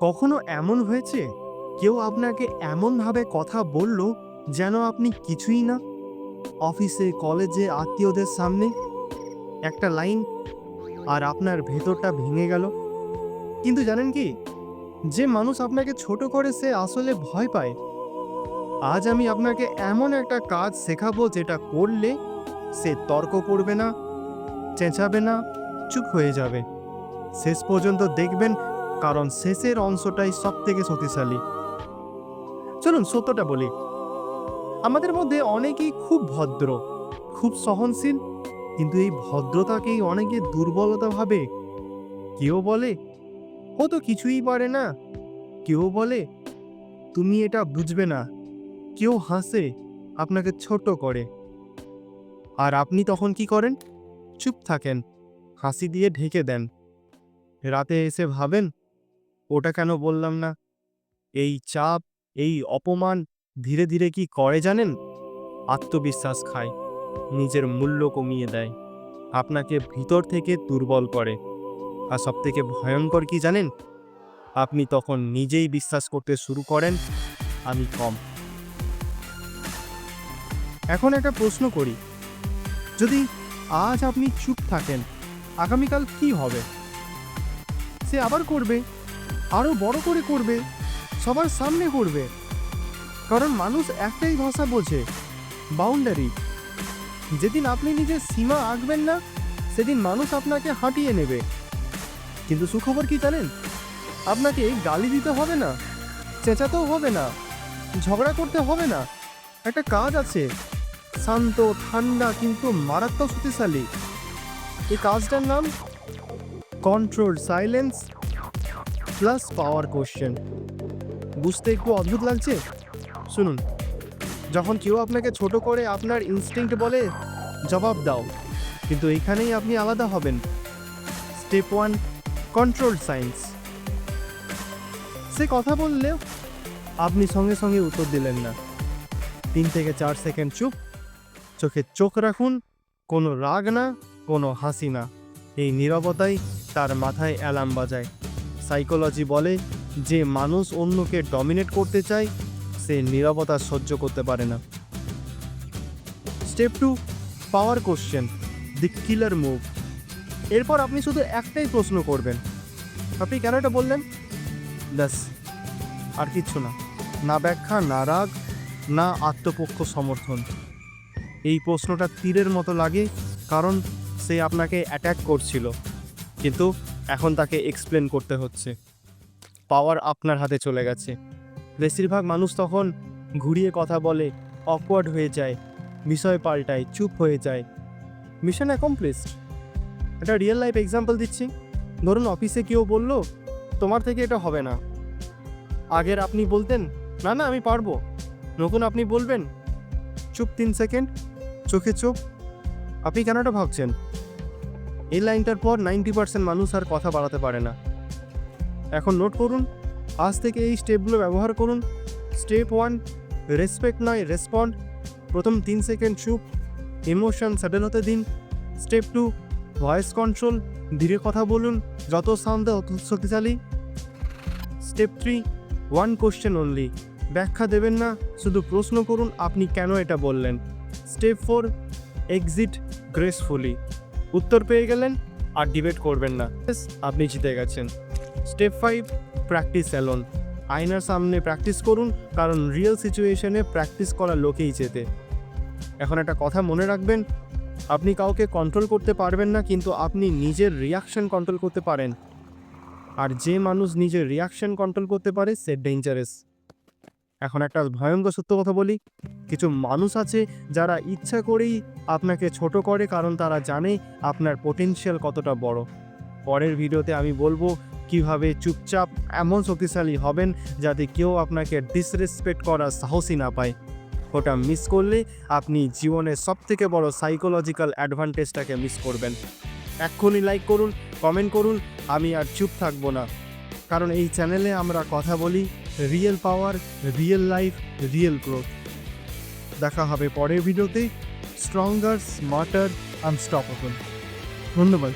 কখনো এমন হয়েছে? কেউ আপনাকে এমনভাবে কথা বলল যেন আপনি কিছুই না? অফিসে, কলেজে, আত্মীয়দের সামনে? একটা লাইন, আর আপনার ভেতরটা ভেঙে গেল। কিন্তু জানেন কি? যে মানুষ আপনাকে ছোট করে সে আসলে ভয় পায়। আজ আমি আপনাকে এমন একটা কাজ শেখাবো যেটা করলে সে তর্ক করবে না, চেঁচাবে না, চুপ হয়ে যাবে। শেষ পর্যন্ত দেখবেন কারণ শেষের অংশটাই সব থেকে শক্তিশালী। চলুন সত্যটা বলি। আমাদের মধ্যে অনেকেই খুব ভদ্র, খুব সহনশীল, কিন্তু এই ভদ্রতাকেই অনেকে দুর্বলতা ভাবে। কেউ বলে, ও তো কিছুই পারে না। কেউ বলে, তুমি এটা বুঝবে না। কেউ হাসে, আপনাকে ছোট করে। আর আপনি তখন কি করেন? চুপ থাকেন, হাসি দিয়ে ঢেকে দেন। রাতে এসে ভাবেন ওটা কেন বললাম না? এই চাপ, এই অপমান ধীরে ধীরে কি করে জানেন? আত্মবিশ্বাস খায়, নিজের মূল্য কমিয়ে দেয়, আপনাকে ভিতর থেকে দুর্বল করে। আর সবথেকে ভয়ঙ্কর কি জানেন? আপনি তখন নিজেই বিশ্বাস করতে শুরু করেন, আমি কম। এখন একটা প্রশ্ন করি, যদি আজ আপনি চুপ থাকেন, আগামীকাল কি হবে? সে আবার করবে। আরও বড় করে করবে, সবার সামনে করবে। কারণ মানুষ একটাই ভাষা বোঝে বাউন্ডারি যেদিন আপনি নিজের সীমা আঁকবেন না, সেদিন মানুষ আপনাকে হাঁটিয়ে নেবে। কিন্তু সুখবর কি জানেন? আপনাকে গালি দিতে হবে না, চেঁচাতেও হবে না, ঝগড়া করতে হবে না। একটা কাজ আছে, শান্ত, ঠান্ডা, কিন্তু মারাত্মক শক্তিশালী। এই কাজটার নাম control silence plus power question বুঝতে একটু অদ্ভুত লাগছে? শুনুন, যখন কেউ আপনাকে ছোট করে আপনার ইনস্টিংক্ট বলে, জবাব দাও। কিন্তু এইখানেই আপনি আলাদা হবেন। স্টেপ ওয়ান কন্ট্রোল সায়েন্স সে কথা বললেও আপনি সঙ্গে সঙ্গে উত্তর দিলেন না। তিন থেকে চার সেকেন্ড চুপ। চোখে চোখ রাখুন, কোনো রাগ না, কোনো হাসি না। এই নীরবতাই তার মাথায় অ্যালার্ম বাজায়। সাইকোলজি বলে যে মানুষ অন্যকে ডমিনেট করতে চায়, সে নীরবতা সহ্য করতে পারে না। Step two power question the killer move এরপর আপনি শুধু একটাই প্রশ্ন করবেন। আপনি কেন এটা বললেন? ব্যাস, আর কিচ্ছু না। না ব্যাখ্যা, না রাগ, না আত্মপক্ষ সমর্থন। এই প্রশ্নটা তীরের মতো লাগে, কারণ সে আপনাকে অ্যাট্যাক করছিল। কিন্তু এখন তাকে এক্সপ্লেন করতে হচ্ছে। পাওয়ার আপনার হাতে চলে গেছে। বেশিরভাগ মানুষ তখন ঘুরিয়ে কথা বলে অকওয়ার্ড হয়ে যায়, বিষয় পাল্টায়, চুপ হয়ে যায়। মিশন অ্যাকমপ্লিসড একটা রিয়েল লাইফ এক্সাম্পল দিচ্ছি। ধরুন অফিসে কেউ বলল, তোমার থেকে এটা হবে না। আগের আপনি বলতেন, না না, আমি পারব। নতুন আপনি বলবেন, চুপ তিন সেকেন্ড, চোখে চোখ। আপনি কেন এটা ভাবছেন? এই লাইনটার পর নাইনটি পার্সেন্ট মানুষ আর কথা বাড়াতে পারে না। এখন নোট করুন, আজ থেকে এই স্টেপগুলো ব্যবহার করুন। স্টেপ ওয়ান রেসপেক্ট নয় রেসপন্ড প্রথম তিন সেকেন্ড চুপ। ইমোশন সেটেল হতে দিন। স্টেপ টু ভয়েস কন্ট্রোল ধীরে কথা বলুন, যত সাউন্ড অত শক্তিশালী। Step three one question only ব্যাখ্যা দেবেন না, শুধু প্রশ্ন করুন, আপনি কেন এটা বললেন? স্টেপ ফোর এক্সিট গ্রেসফুলি উত্তর পেয়ে গেলেন আর ডিবেট করবেন না। আপনি জিতে গেছেন। স্টেপ ফাইভ প্র্যাকটিস অ্যালোন আয়নার সামনে প্র্যাকটিস করুন, কারণ রিয়েল সিচুয়েশনে প্র্যাকটিস করা লোকেই জেতে এখন একটা কথা মনে রাখবেন, আপনি কাউকে কন্ট্রোল করতে পারবেন না, কিন্তু আপনি নিজের রিয়াকশন কন্ট্রোল করতে পারেন। আর যে মানুষ নিজের রিয়াকশন কন্ট্রোল করতে পারে, সে ডেঞ্জারাস এখন একটা ভয়ঙ্কর সত্য কথা বলি। কিছু মানুষ আছে যারা ইচ্ছা করেই আপনাকে ছোট করে কারণ তারা জানে আপনার পোটেনশিয়াল কতটা বড়। পরের ভিডিওতে আমি বলব কীভাবে চুপচাপ এমন শক্তিশালী হবেন যাতে কেউ আপনাকে ডিসরেসপেক্ট করার সাহসই না পায়। ওটা মিস করলে আপনি জীবনের সবথেকে বড় সাইকোলজিক্যাল অ্যাডভান্টেজটাকে মিস করবেন। এক্ষুনি লাইক করুন কমেন্ট করুন, আমি আর চুপ থাকব না। কারণ এই চ্যানেলে আমরা কথা বলি real power real life real growth দেখা হবে পরের ভিডিওতে। স্ট্রঙ্গার স্মার্টার আনস্টপেবল ধন্যবাদ।